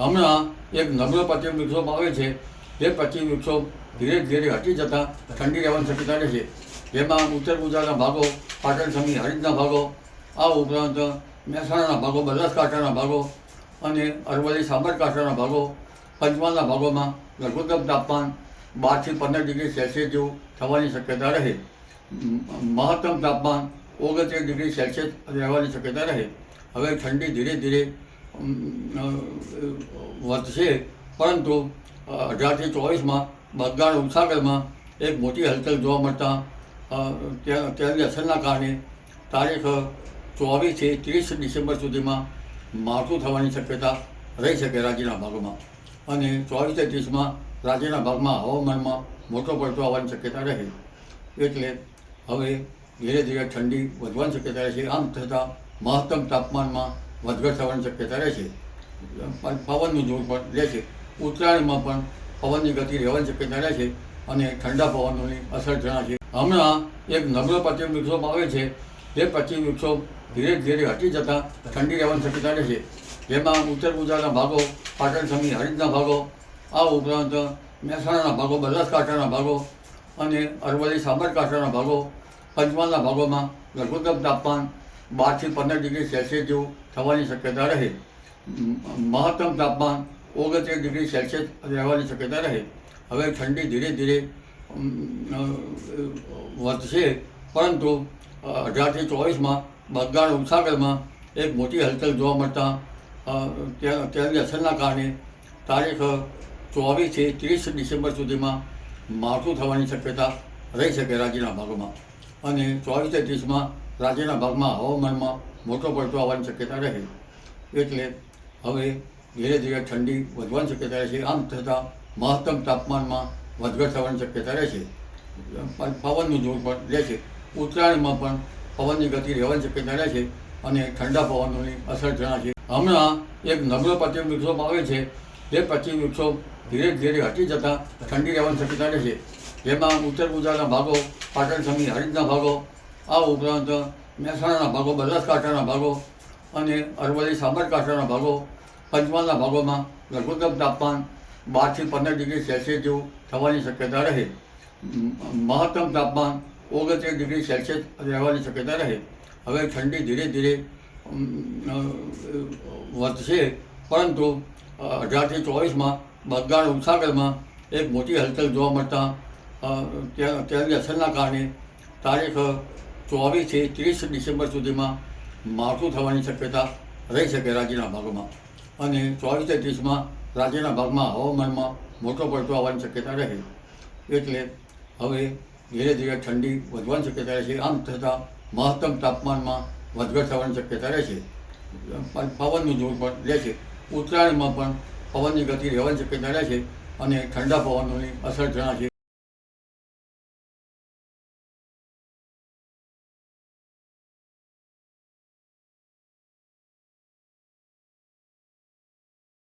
હમણાં એક નબળો પશ્ચિમ વિક્ષોભ આવે છે. તે પશ્ચિમ વિક્ષોભ ધીરે ધીરે હટી જતાં ઠંડી રહેવાની શક્યતા રહે છે. જેમાં ઉત્તર ગુજરાતના ભાગો, પાટણ સમી હરિદના ભાગો, આ ઉપરાંત મહેસાણાના ભાગો, બનાસકાંઠાના ભાગો અને અરવલ્લી, સાબરકાંઠાના ભાગો, પંચમહાલના ભાગોમાં લઘુત્તમ તાપમાન બારથી પંદર ડિગ્રી સેલ્સિયસ જેવું થવાની શક્યતા રહે. મહત્તમ તાપમાન ઓગણત્રીસ ડિગ્રી સેલ્સિયસ રહેવાની શક્યતા રહે. હવે ઠંડી ધીરે ધીરે વધશે પરંતુ અઢારથી ચોવીસમાં બંગાળ ઉપસાગરમાં એક મોટી હલચલ જોવા મળતા તેની અસરના કારણે તારીખ ચોવીસથી ત્રીસ ડિસેમ્બર સુધીમાં માવઠું થવાની શક્યતા રહી શકે રાજ્યના ભાગોમાં. અને ચોવીસથી ત્રીસમાં રાજ્યના ભાગમાં હવામાનમાં મોટો પડતો આવવાની શક્યતા રહે. એટલે હવે ધીરે ધીરે ઠંડી વધવાની શક્યતા રહે છે. આમ છતાં મહત્તમ તાપમાનમાં વધઘટ થવાની શક્યતા રહેશે પણ પવનનું જોર પણ રહેશે ઉત્તરાયણમાં પણ પવનની ગતિ રહેવાની શક્યતા રહેશે અને ઠંડા પવનોની અસર જણાશે હમણાં એક નબળો પશ્ચિમ વિક્ષોભ આવે છે. તે પશ્ચિમ વિક્ષોભ ધીરે ધીરે હટી જતાં ઠંડી રહેવાની શક્યતા રહેશે જેમાં ઉત્તર ગુજરાતના ભાગો, પાટણ સમી હરિદના ભાગો, આ ઉપરાંત મહેસાણાના ભાગો, બનાસકાંઠાના ભાગો અને અરવલ્લી, સાબરકાંઠાના ભાગો, પંચમહાલના ભાગોમાં લઘુત્તમ તાપમાન બારથી પંદર ડિગ્રી સેલ્સિયસ જેવું થવાની શક્યતા રહે. મહત્તમ તાપમાન ઓગણત્રીસ ડિગ્રી સેલ્સિયસ રહેવાની શક્યતા રહે. હવે ઠંડી ધીરે ધીરે વધશે, પરંતુ અઢારથી ચોવીસમાં બંગાળ ઉપસાગરમાં એક મોટી હલચલ જોવા મળતા તેની અસરના કારણે તારીખ, ચોવીસથી ત્રીસ ડિસેમ્બર સુધીમાં માવઠું થવાની શક્યતા રહી શકે રાજ્યના ભાગોમાં. અને ચોવીસ ત્રીસમાં રાજ્યના ભાગમાં હવામાનમાં મોટો પડતો આવવાની શક્યતા રહે. એટલે હવે ધીરે ધીરે ઠંડી વધવાની શક્યતા રહેશે. આમ છતાં મહત્તમ તાપમાનમાં વધઘટ થવાની શક્યતા રહેશે. છે પવનનું જોર પણ રહેશે. ઉત્તરાયણમાં પણ પવનની ગતિ રહેવાની શક્યતા રહેશે અને ઠંડા પવનોની અસર જણાશે. હમણાં એક નબળો પશ્ચિમ વિક્ષોપ આવે છે. જે પશ્ચિમ વિક્ષોપ ધીરે ધીરે હટી જતાં ઠંડી રહેવાની શક્યતા રહેશે. જેમાં ઉત્તર ગુજરાતના ભાગો, પાટણ સમી હરિદના ભાગો આ ઉપરાંત મહેસાણાના ભાગો બનાસકાંઠાના ભાગો અને અરવલ્લી સાબરકાંઠાના ભાગો, પંચમહાલના ભાગોમાં લઘુત્તમ તાપમાન બારથી પંદર ડિગ્રી સેલ્સિયસ જેવું થવાની શક્યતા રહે. મહત્તમ તાપમાન ઓગણત્રીસ ડિગ્રી સેલ્સિયસ રહેવાની શક્યતા રહે. હવે ઠંડી ધીરે ધીરે વધશે, પરંતુ અઢારથી ચોવીસમાં બંગાળ ઉપસાગરમાં એક મોટી હલચલ જોવા મળતા તેની અસરના કારણે તારીખ ચોવીસથી ત્રીસ ડિસેમ્બર સુધીમાં માવઠું થવાની શક્યતા રહી શકે રાજ્યના ભાગોમાં. અને ચોવીસે ત્રીસમાં રાજ્યના ભાગમાં હવામાનમાં મોટો પડતો આવવાની શક્યતા રહે. એટલે હવે ધીરે ધીરે ઠંડી વધવાની શક્યતા રહેશે આમ છતાં મહત્તમ તાપમાનમાં વધઘટ થવાની શક્યતા રહેશે છે. પવનનું જોર પણ રહેશે ઉત્તરાયણમાં પણ પવનની ગતિ રહેવાની શક્યતા રહેશે અને ઠંડા પવનોની અસર જણાશે